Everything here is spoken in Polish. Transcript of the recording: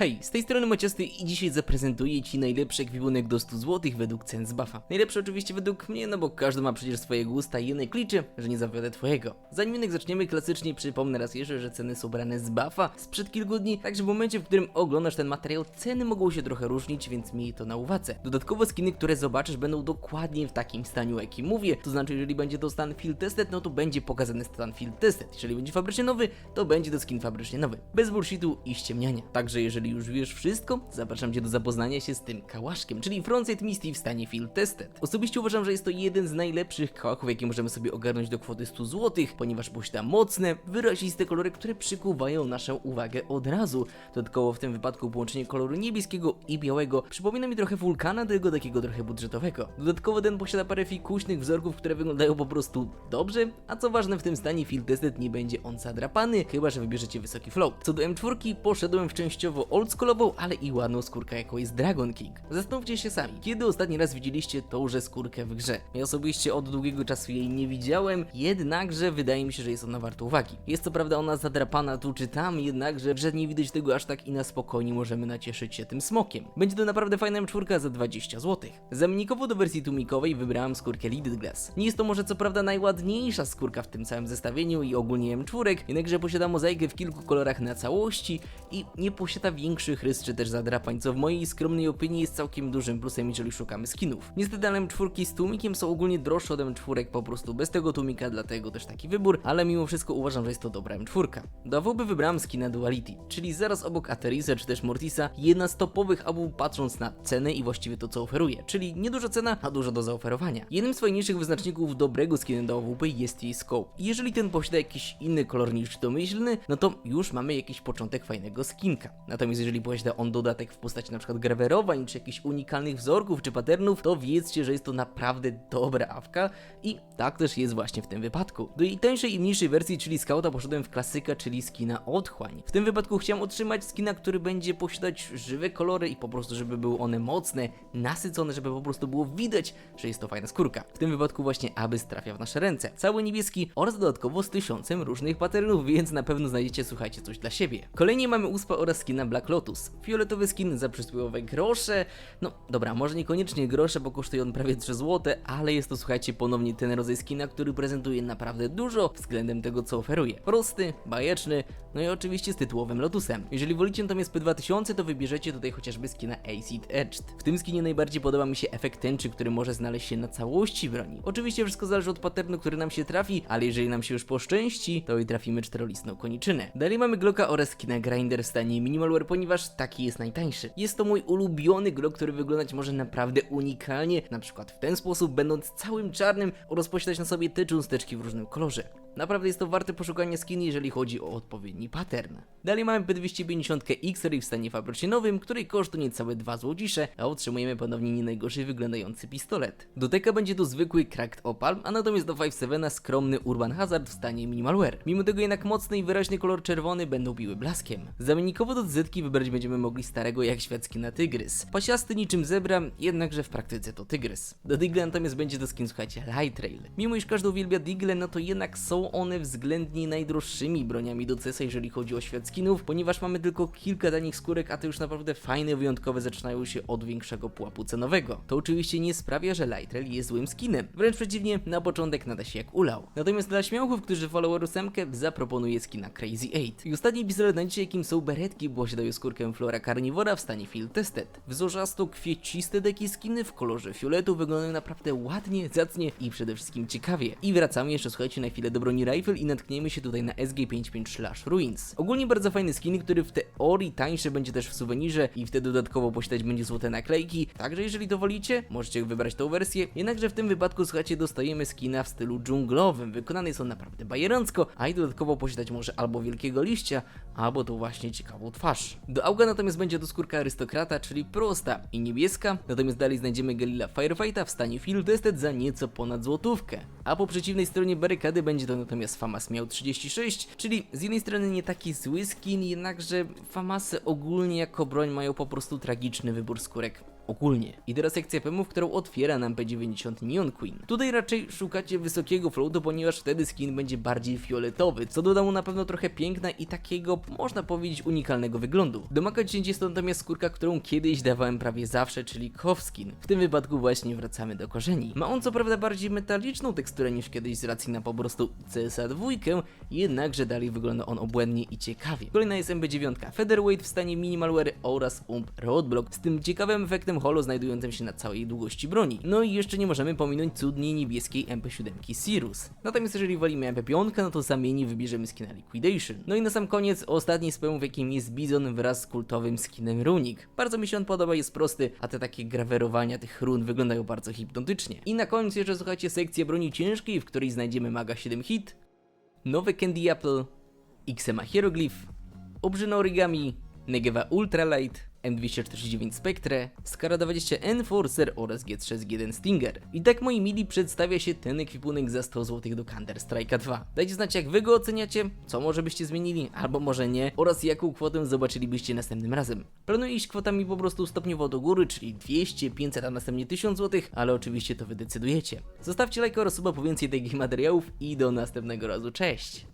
Hej, z tej strony Maciasty i dzisiaj zaprezentuję Ci najlepszy ekwipunek do 100 zł według cen z buffa. Najlepszy oczywiście według mnie, no bo każdy ma przecież swoje gusta i jednak liczę, że nie zawiodę Twojego. Zanim jednak zaczniemy, klasycznie przypomnę raz jeszcze, że ceny są brane z buffa sprzed kilku dni, także w momencie, w którym oglądasz ten materiał, ceny mogą się trochę różnić, więc miej to na uwadze. Dodatkowo skiny, które zobaczysz będą dokładnie w takim stanie, o jakim mówię, to znaczy jeżeli będzie to stan field tested, no to będzie pokazany stan field tested. Jeżeli będzie fabrycznie nowy, to będzie to skin fabrycznie nowy. Bez bullshitu i ściemniania. Także jeżeli już wiesz wszystko, zapraszam Cię do zapoznania się z tym kałaszkiem, czyli Frontside Misty w stanie field tested. Osobiście uważam, że jest to jeden z najlepszych kałachów, jakie możemy sobie ogarnąć do kwoty 100 zł, ponieważ posiada mocne, wyraziste kolory, które przykuwają naszą uwagę od razu. Dodatkowo w tym wypadku połączenie koloru niebieskiego i białego przypomina mi trochę wulkana, tylko takiego trochę budżetowego. Dodatkowo ten posiada parę fikuśnych wzorków, które wyglądają po prostu dobrze, a co ważne w tym stanie field tested nie będzie on zadrapany, chyba że wybierzecie wysoki flow. Co do M4 poszedłem w częściowo oldschoolową, ale i ładną skórkę jaką jest Dragon King. Zastanówcie się sami, kiedy ostatni raz widzieliście tąże skórkę w grze? Ja osobiście od długiego czasu jej nie widziałem, jednakże wydaje mi się, że jest ona warta uwagi. Jest co prawda ona zadrapana tu czy tam, jednakże w grze nie widać tego aż tak i na spokojnie możemy nacieszyć się tym smokiem. Będzie to naprawdę fajna M4 za 20 zł. Zamiennikowo do wersji tłumikowej wybrałem skórkę Lidded Glass. Nie jest to może co prawda najładniejsza skórka w tym całym zestawieniu i ogólnie M4, jednakże posiada mozaikę w kilku kolorach na całości i nie posiada większych rys czy też zadrapań, co w mojej skromnej opinii jest całkiem dużym plusem, jeżeli szukamy skinów. Niestety ale M4 z tłumikiem są ogólnie droższe od M4 po prostu bez tego tłumika, dlatego też taki wybór, ale mimo wszystko uważam, że jest to dobra M4. Do AWP wybrałem skina Duality, czyli zaraz obok Aterisa czy też Mortisa, jedna z topowych AW patrząc na cenę i właściwie to co oferuje, czyli nieduża cena, a dużo do zaoferowania. Jednym z fajniejszych wyznaczników dobrego skina do AWP jest jej scope. Jeżeli ten posiada jakiś inny kolor niż domyślny, no to już mamy jakiś początek fajnego skinka. Natomiast jeżeli posiada on dodatek w postaci np. grawerowań, czy jakichś unikalnych wzorków, czy patternów, to wiedzcie, że jest to naprawdę dobra awka i tak też jest właśnie w tym wypadku. Do jej tańszej i mniejszej wersji, czyli Scouta, poszedłem w klasyka, czyli skina Otchłań. W tym wypadku chciałem otrzymać skina, który będzie posiadać żywe kolory i po prostu, żeby były one mocne, nasycone, żeby po prostu było widać, że jest to fajna skórka. W tym wypadku właśnie Abyss trafia w nasze ręce. Cały niebieski oraz dodatkowo z tysiącem różnych patternów, więc na pewno znajdziecie, słuchajcie, coś dla siebie. Kolejnie mamy uspa oraz skina Black Lotus. Fioletowy skin za przysłowiowe grosze. No dobra, może niekoniecznie grosze, bo kosztuje on prawie 3 zł, ale jest to, słuchajcie, ponownie ten rodzaj skina, który prezentuje naprawdę dużo względem tego, co oferuje. Prosty, bajeczny, no i oczywiście z tytułowym Lotusem. Jeżeli wolicie natomiast P2000, to wybierzecie tutaj chociażby skina Acid Edged. W tym skinie najbardziej podoba mi się efekt tęczy, który może znaleźć się na całości broni. Oczywiście wszystko zależy od patternu, który nam się trafi, ale jeżeli nam się już poszczęści, to i trafimy czterolistną koniczynę. Dalej mamy Glocka oraz skina Grinder w stanie Minimalware, ponieważ taki jest najtańszy. Jest to mój ulubiony Glock, który wyglądać może naprawdę unikalnie, na przykład w ten sposób, będąc całym czarnym oraz posiadać na sobie te cząsteczki w różnym kolorze. Naprawdę jest to warte poszukania skin, jeżeli chodzi o odpowiedni pattern. Dalej mamy P250 X-Ray w stanie fabrycznie nowym, której koszt to niecałe 2 złodzisze, a otrzymujemy ponownie nie najgorzej wyglądający pistolet. Do teka będzie to zwykły Cracked Opal, a natomiast do 5.7 skromny Urban Hazard w stanie Minimalware. Mimo tego jednak mocny i wyraźny kolor czerwony będą biły blaskiem. Zamiennikowo do Zetki wybrać będziemy mogli starego jak świecki na tygrys. Pasiasty niczym zebra, jednakże w praktyce to tygrys. Do Digla natomiast będzie to skin, słuchajcie, Light Rail. Mimo iż każdy uwielbia Digle, no to jednak są one względnie najdroższymi broniami do CS, jeżeli chodzi o świat skinów, ponieważ mamy tylko kilka tanich skórek, a te już naprawdę fajne, wyjątkowe zaczynają się od większego pułapu cenowego. To oczywiście nie sprawia, że Light Rail jest złym skinem. Wręcz przeciwnie, na początek nada się jak ulał. Natomiast dla śmiałków, którzy wolą ósemkę, zaproponuję skina Crazy 8. I ostatni pistolet na dzisiaj, jakim są beretki, bo posiadają skórkę Flora Carnivora w stanie Field Tested. Wzorzasto kwieciste deki skiny w kolorze fioletu wyglądają naprawdę ładnie, zacnie i przede wszystkim ciekawie. I wracamy jeszcze, słuchajcie, na chwilę do broni Rifle i natkniemy się tutaj na SG55 Slash Ruins. Ogólnie bardzo fajny skin, który w teorii tańszy będzie też w suwenirze i wtedy dodatkowo posiadać będzie złote naklejki, także jeżeli to wolicie, możecie wybrać tą wersję, jednakże w tym wypadku, słuchajcie, dostajemy skina w stylu dżunglowym, wykonany jest on naprawdę bajerancko, a i dodatkowo posiadać może albo wielkiego liścia, albo tą właśnie ciekawą twarz. Do auga natomiast będzie to skórka arystokrata, czyli prosta i niebieska, natomiast dalej znajdziemy Galila Firefighta w stanie Field Tested za nieco ponad złotówkę. A po przeciwnej stronie barykady będzie to natomiast Famas miał 36, czyli z jednej strony nie taki zły skin, jednakże Famasy ogólnie jako broń mają po prostu tragiczny wybór skórek. Ogólnie. I teraz sekcja PMów, którą otwiera nam P90 Neon Queen. Tutaj raczej szukacie wysokiego floatu, ponieważ wtedy skin będzie bardziej fioletowy, co doda mu na pewno trochę piękna i takiego, można powiedzieć, unikalnego wyglądu. Do Maka 10 jest to natomiast skórka, którą kiedyś dawałem prawie zawsze, czyli Kowskin. W tym wypadku właśnie wracamy do korzeni. Ma on co prawda bardziej metaliczną teksturę niż kiedyś z racji na po prostu CSA 2, jednakże dalej wygląda on obłędnie i ciekawie. Kolejna jest MB9 Featherweight w stanie minimalware oraz UMP Roadblock z tym ciekawym efektem holo znajdującym się na całej długości broni. No i jeszcze nie możemy pominąć cudnie niebieskiej MP7 Sirius. Natomiast jeżeli wolimy MP5, no to zamieni wybierzemy skina Liquidation. No i na sam koniec ostatni z pełów jakim jest Bizon wraz z kultowym skinem Runik. Bardzo mi się on podoba, jest prosty, a te takie grawerowania tych run wyglądają bardzo hipnotycznie. I na koniec jeszcze słuchajcie sekcję broni ciężkiej, w której znajdziemy Maga 7 Hit, nowe Candy Apple, XMA Hieroglyph, Obrzyna Origami, Negewa Ultralight, M249 Spectre, Skara 20 Enforcer oraz G3 z G1 Stinger. I tak moi mili przedstawia się ten ekwipunek za 100 zł do Counter Strike'a 2. Dajcie znać jak wy go oceniacie, co może byście zmienili, albo może nie, oraz jaką kwotę zobaczylibyście następnym razem. Planuję iść kwotami po prostu stopniowo do góry, czyli 200, 500, a następnie 1000 zł, ale oczywiście to wy decydujecie. Zostawcie lajka oraz suba po więcej takich materiałów i do następnego razu, cześć!